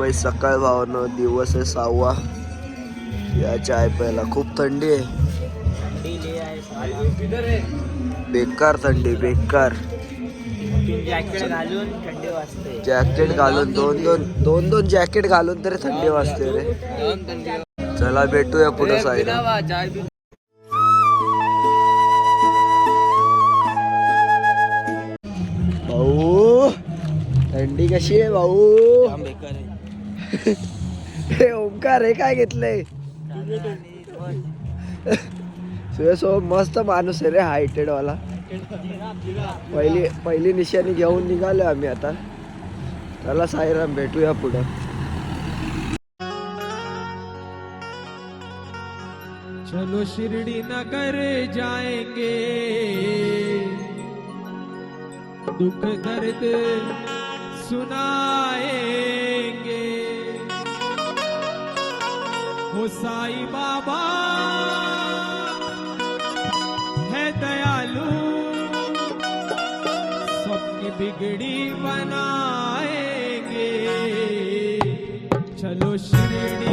साईमय सकाळ भावानं दिवस आहे सहावा. या चाय प्यायला खूप थंडी आहे. बेकार थंडी बेकार. जॅकेट घालून दोन दोन दोन दोन जॅकेट घालून तरी थंडी वाजते रे. चला भेटूया पुढे साईड भाऊ थंडी कशी आहे भाऊ? हे ओंकार हे काय घेतलंय? सो मस्त माणूस आहे रे हायटेड वाला पहिली पहिली निशाणी घेऊन निघालो आम्ही आता. चला साईराम भेटूया पुढं. चलो शिर्डी नगर जाएंगे। दुख दर्द सुनाए। साई बाबा। है दयालु। सबकी बिगड़ी बनाएँगे चलो शिरडी।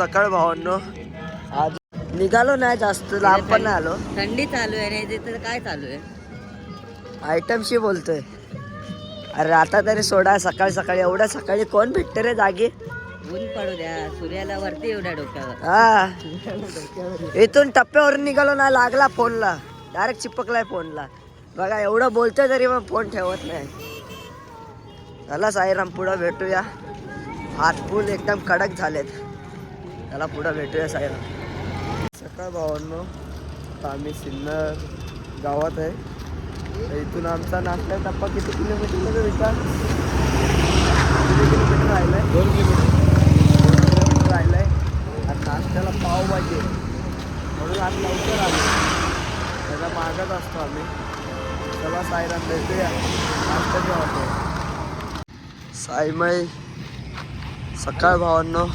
सकाळ भावांनो. आज निघालो नाही जास्त लांब पण नाही आलो. थंडी चालू आहे रे तिथे काय चालू आहे? आयटमशी बोलतोय. अरे आता तरी सोडा सकाळी सकाळी एवढ्या सकाळी कोण भेटते रे जागी? ऊन पडू द्या सूर्याला वरती एवढ्या डोक्यावर. हा. इथून टप्प्यावर निघालो ना लागला फोनला. डायरेक्ट चिपकलाय फोनला. बघा एवढं बोलतोय तरी मग फोन ठेवत नाही. चला साईराम पुढं भेटूया. हात फुल एकदम कडक झालेत. त्याला पुढं भेटूया साईराम सकाळ भावांनो आम्ही सिन्नर गावात आहे. तर इथून आमचा नाश्ता टप्पा किती किलोमीटर विचार किती किलोमीटर राहिलाय. दोन किलोमीटर. राहिलाय. आणि नाश्त्याला पाव पाहिजे. म्हणून आज लवकर आलो. त्याचा मागत असतो आम्ही. चला साईराम भेटूया. नाश्त्याच्या होतो साईमय सकाळ भावांनो.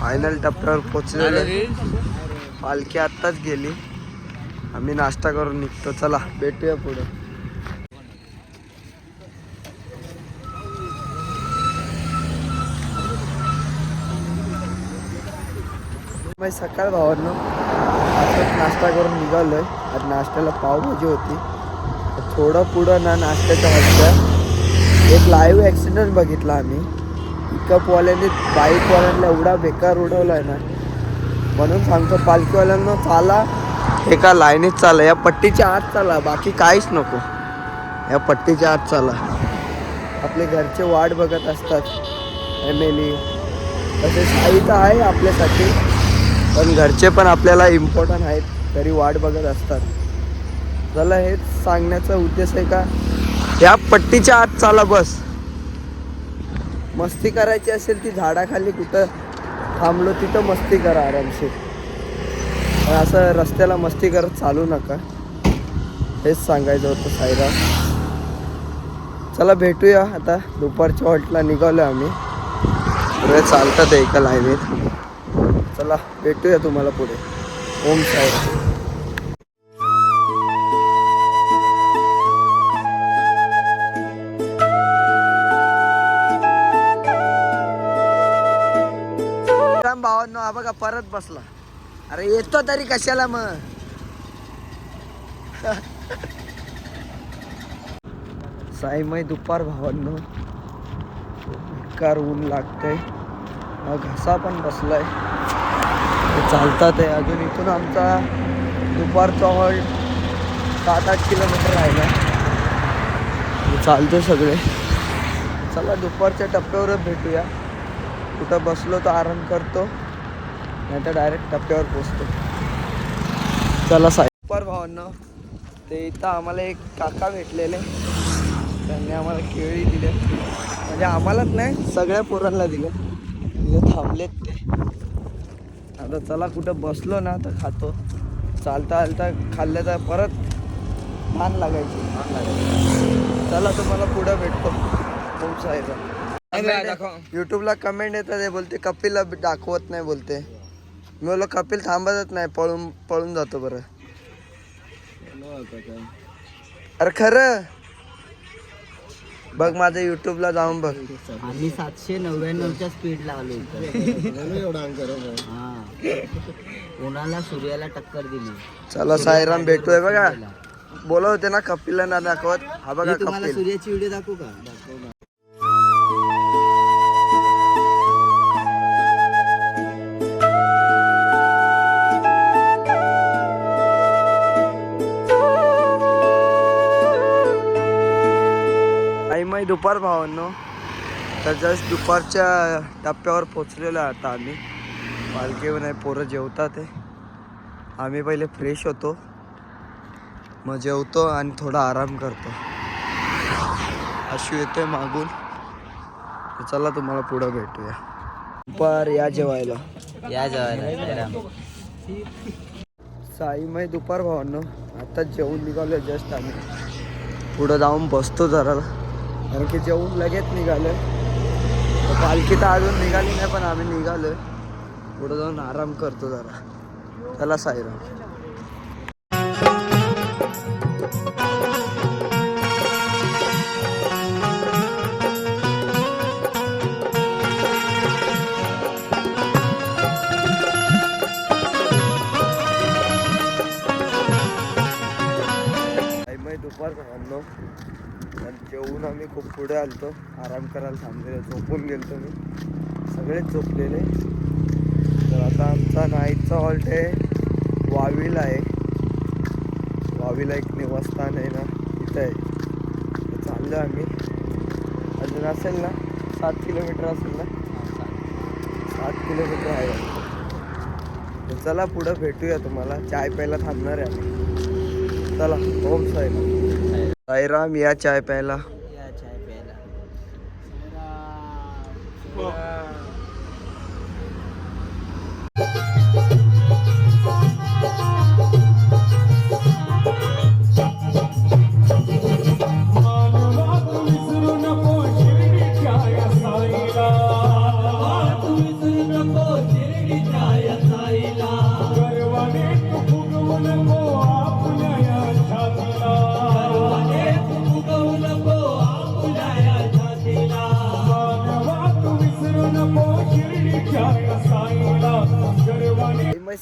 फायनल टप्प्यावर पोचलेलो आहे. पालखी आत्ताच गेली. आम्ही नाश्ता करून निघतो. चला भेटूया पुढे. मी सकाळ भावांनो. असंच नाश्ता करून निघालोय. आज नाश्त्याला पावभाजी होती. थोडं पुढं ना नाश्त्याच्या वाजता एक लाईव्ह ॲक्सिडेंट बघितला आम्ही. पिकअपवाल्याने बाईकवाल्यांना एवढा बेकार उडवलाय ना. म्हणून सांगतो पालखीवाल्यांना चाला एका लाईनीत चाला या पट्टीच्या आत चाला बाकी काहीच नको. या पट्टीच्या आत चाला. आपले घरचे वाट बघत असतात एम एल ई तसे आई तर आहे आपल्यासाठी पण घरचे पण आपल्याला इम्पॉर्टंट आहेत तरी वाट बघत असतात. चला हेच सांगण्याचा उद्देश आहे का? या पट्टीच्या आत चाला बस. मस्ती करायची असेल ती झाडाखाली कुठं थांबलो तिथं मस्ती करा आरामशीर. असं रस्त्याला मस्ती करत चालू नका. हेच सांगायचं होतं साईरा चला भेटूया आता. दुपारच्या हॉल्टला निघालो आम्ही. पुढे चालतात एका लाईनीत. चला भेटूया तुम्हाला पुढे. ओम साईरा परत बसला. अरे येतो तरी कशाला मग? साईमय दुपार भावांनो. कार ऊन लागतंय. हा घसा पण बसलाय. चालतात आहे अजून इथून आमचा दुपारचा हॉल सात आठ किलोमीटर राहिला चालतो सगळे. चला दुपारच्या टप्प्यावरच भेटूया. कुठं बसलो तर आराम करतो. नाही तर डायरेक्ट टप्प्यावर पोचतो. चला साहेब भावांना ते इथं आम्हाला एक काका भेटलेले. त्यांनी आम्हाला केळी दिले म्हणजे आम्हालाच नाही सगळ्या पोरांना दिले तिथे थांबलेत ते. आता चला कुठं बसलो ना तर खातो. चालता चालता खाल्लं तर परत मान लागायची. चला तुम्हाला पुढं भेटतो. ओम साईराम युट्यूबला कमेंट येतात हे बोलते. कपिलला दाखवत नाही बोलते. मी बोललो कपिल थांबतच नाही पळून पळून जातो बरं. अरे खरं? बघ माझ्या युट्यूबला जाऊन बघ. आम्ही सातशे नव्याण्णवच्या स्पीड लावलो इथं. हा. कोणाला सूर्याला टक्कर दिली. चला साईराम भेटूय बघा. बोलत होते ना कपिलला ना दाखवत. हा बघा तुम्हाला सूर्याची व्हिडिओ दाखवू का? दुपार भावांनो. तर जस्ट दुपारच्या टप्प्यावर पोचलेलो आता आम्ही. पालखी नाही पोरं जेवतात आहे आम्ही पहिले फ्रेश होतो. मग जेवतो आणि थोडा आराम करतो. अशी येते मागून. चला तुम्हाला पुढं भेटूया. दुपार या जेवायला. या जेवायला साईमाई दुपार भावांनो. आता जेवून निघालो जस्ट आम्ही. पुढं जाऊन बसतो जरा कारण की जेवून लगेच निघालं पालखी तर अजून निघाली नाही पण आम्ही निघालो पुढं जाऊन आराम करतो जरा. त्याला साईराम. साईमाई दुपार आणि जेवून आम्ही खूप पुढे आलतो. आराम करायला थांबलेलो झोपून गेलतो मी. सगळेच झोपलेले. तर आता आमचा नाईटचा हॉल्ट आहे वावीला आहे. वावीला एक निवासस्थान आहे ना तिथं आहे. चाललो आम्ही. अजून असेल ना सात किलोमीटर असेल ना? सात किलोमीटर आहे. चला पुढं भेटूया तुम्हाला. चाय प्यायला थांबणार आहे आम्ही. चला ओम साईराम. साईराम या चाय प्यायला. या चाय प्यायला.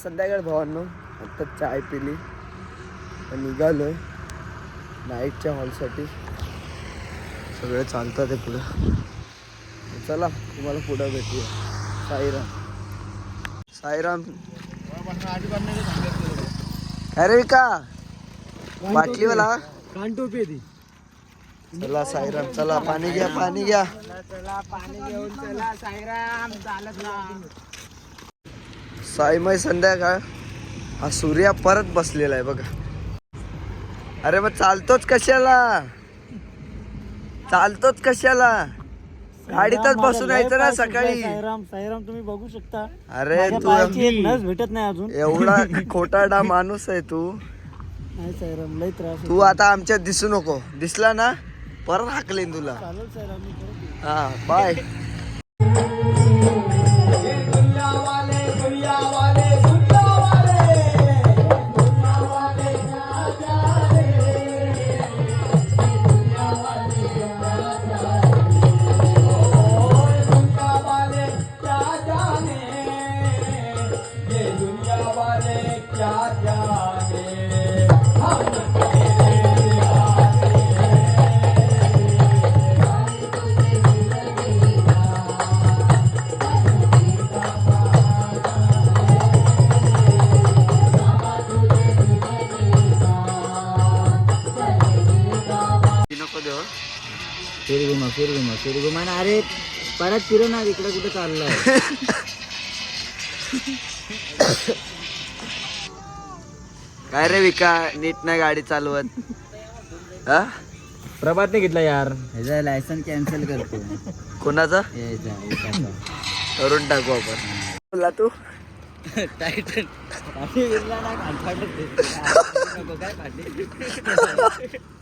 संध्याकाळ भावांनो आत्ता चाय पिली निघालो निघालोय नाईटच्या हॉलसाठी. सगळे चालतात आहे पुढं. चला तुम्हाला पुढं भेटूया. साईराम. साईराम. अरे का बाटलीवाला? कानटोपी ती चला साईराम चला पाणी घ्या पाणी घ्या. साईमय संध्याकाळ. हा सूर्या परत बसलेला आहे बघा. अरे मग चालतोच कशाला? चालतोच कशाला? गाडीतच बसून यायचं ना सकाळी. साईराम. साईराम तुम्ही बघू शकता. अरे माझ्या तू पायाची एक नस भेटत नाही अजून. एवढा खोटाडा माणूस आहे तू. नाही साईराम लई त्रास तू आता आमच्यात दिसू नको. दिसला ना? परत हाकलेन तुला. चालेल साईराम मी परत येईन. हा बाय फिरगुमा फिरगुमा फिरगुमा ना अरे परत फिरू ना इकडे कुठे चाललाय? काय रे विका नीट नाही गाडी चालवत? हा? प्रभातने घेतला यार. ह्याचा लायसन कॅन्सल करतो. कोणाचा. करून टाकू आपण. बोला तू? टायटन ना. काय नको काय पाठी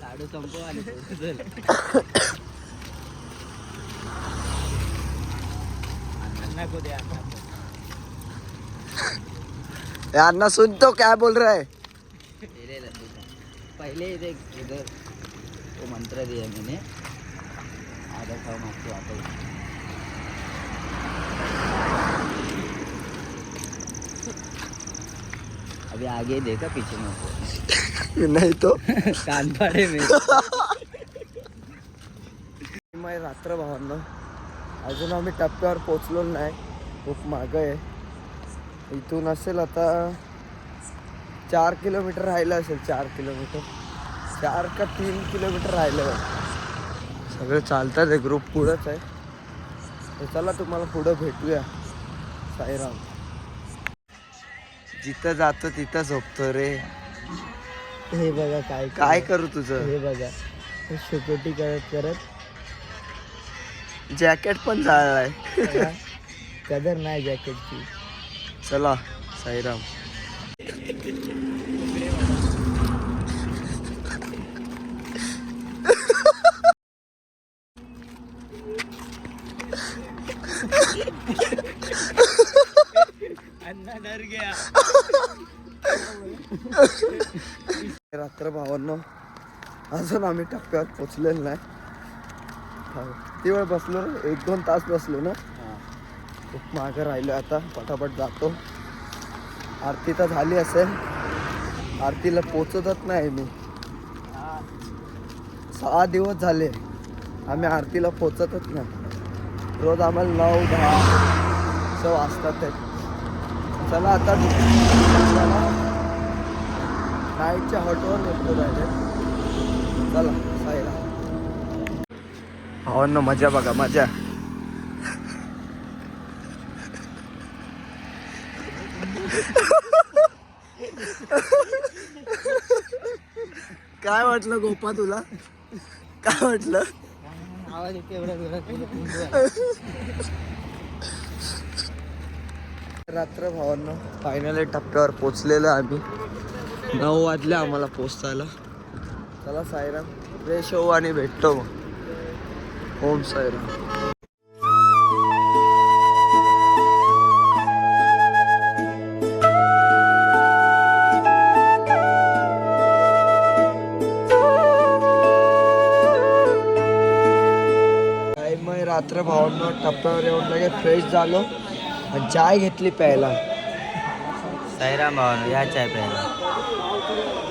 लाडू संपव आणि पुढे चल. अन्ना ए, अन्ना सुन तो क्या बोल रहा है. पहले देख इधर वो मंत्र दिया मैंने। आधा खाओ मागतो आता अभी आगे देखा पीछे मत नाही तो। कान पाड़े में माय रात्र भावांनो। अजून आम्ही टप्प्यावर पोचलो नाही. खूप मागं आहे. इथून असेल आता चार किलोमीटर राहिलं असेल चार किलोमीटर. चार का तीन किलोमीटर राहिलं सगळे चालतात आहे ग्रुप पुढंच आहे. तर चला तुम्हाला पुढं भेटूया. साईराम. जिथं जातो तिथं झोपतो रे. हे बघा काय काय करू तुझं? हे बघा. शेकोटी करत करत जॅकेट पण जाळलाय. बघा, कदर नाही जॅकेटची. चला साईराम. रात्र भावांनो अजून आम्ही टप्प्यावर पोचलेलो नाही. हा, किती वेळ बसलो एक दोन तास बसलो ना. खूप मागं राहिलो आता पटापट जातो. आरती तर झाली असेल. आरतीला पोचतच नाही मी. सहा दिवस झाले. आम्ही आरतीला पोचतच नाही. रोज आम्हाला नऊ दहा असं वाजतात ते चला आता नाईटच्या हॉटवर निघतो राहिले चला. भावांना मजा बघा मजा काय वाटलं गोपा तुला? काय वाटलं? आवाज रात्र भावांना फायनली टप्प्यावर पोचलेलो आम्ही. नऊ वाजले आम्हाला पोचतायला चला साईराम फ्रेश होऊ आणि भेटतो मग. ओम साईराम रात्र भावांना टप्प्यावर येऊन लगे फ्रेश झालो आणि चाय घेतली प्यायला. साईराम भावानो या चाय प्यायला.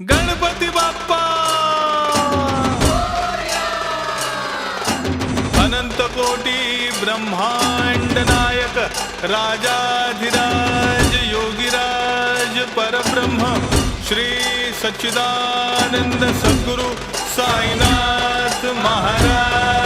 गणपती बाप्पा! अनंत कोटी ब्रह्मांड नायक राजाधिराज योगीराज परब्रह्म श्री सच्चिदानंद सद्गुरु साईनाथ महाराज।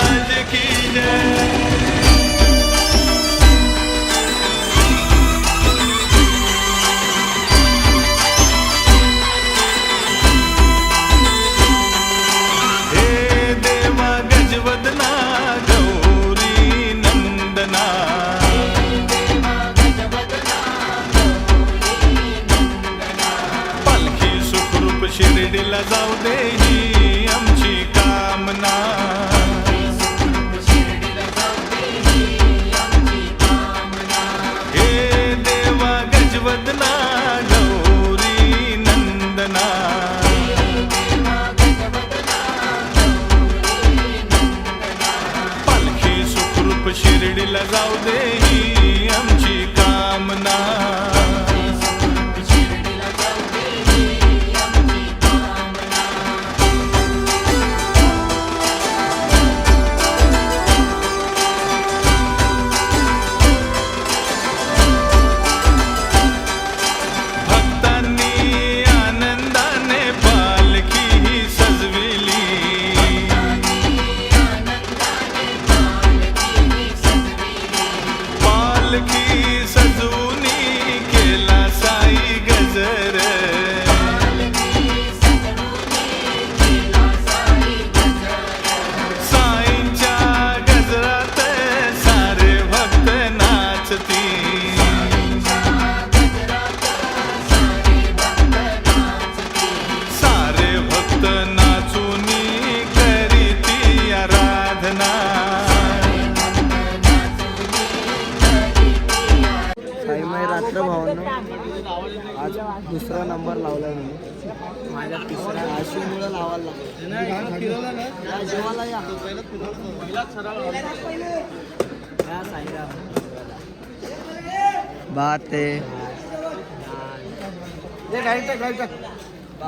दुसरा नंबर लावला मी माझ्या तिसऱ्या आशीमुळं लावायला लागला. जेवायला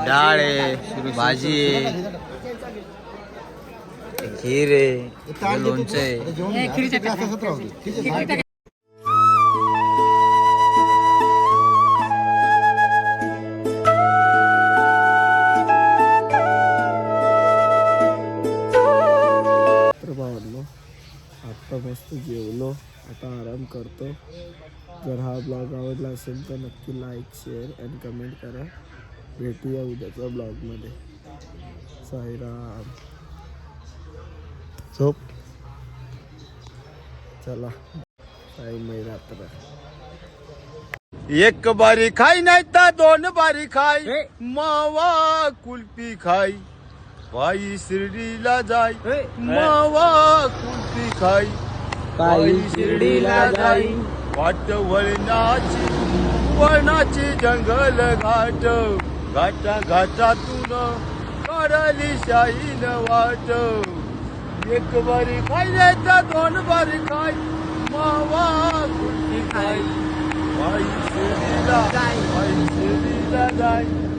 डाळ आहे भाजी आहे. खीर आहे लोणचं आहे. कमेंट करा. भेटूया उद्याच्या ब्लॉगमध्ये. साईराम. झोप. चला. साई मै रात्र एक बारी खाई नाही तर दोन बारी खाई. मावा कुल्फी खाई. बाई शिर्डीला जाई. मावा कुल्फी खाई. बाई शिर्डीला जाई. वाट वळणाची वळणाची जंगल घाट. घाटा घाटातून काढली शाहीन वाट. एक बारी नाही तर दोन बारी खाई मावा कुल्फी खाई बाई शिर्डीला बाई शिर्डीला जाई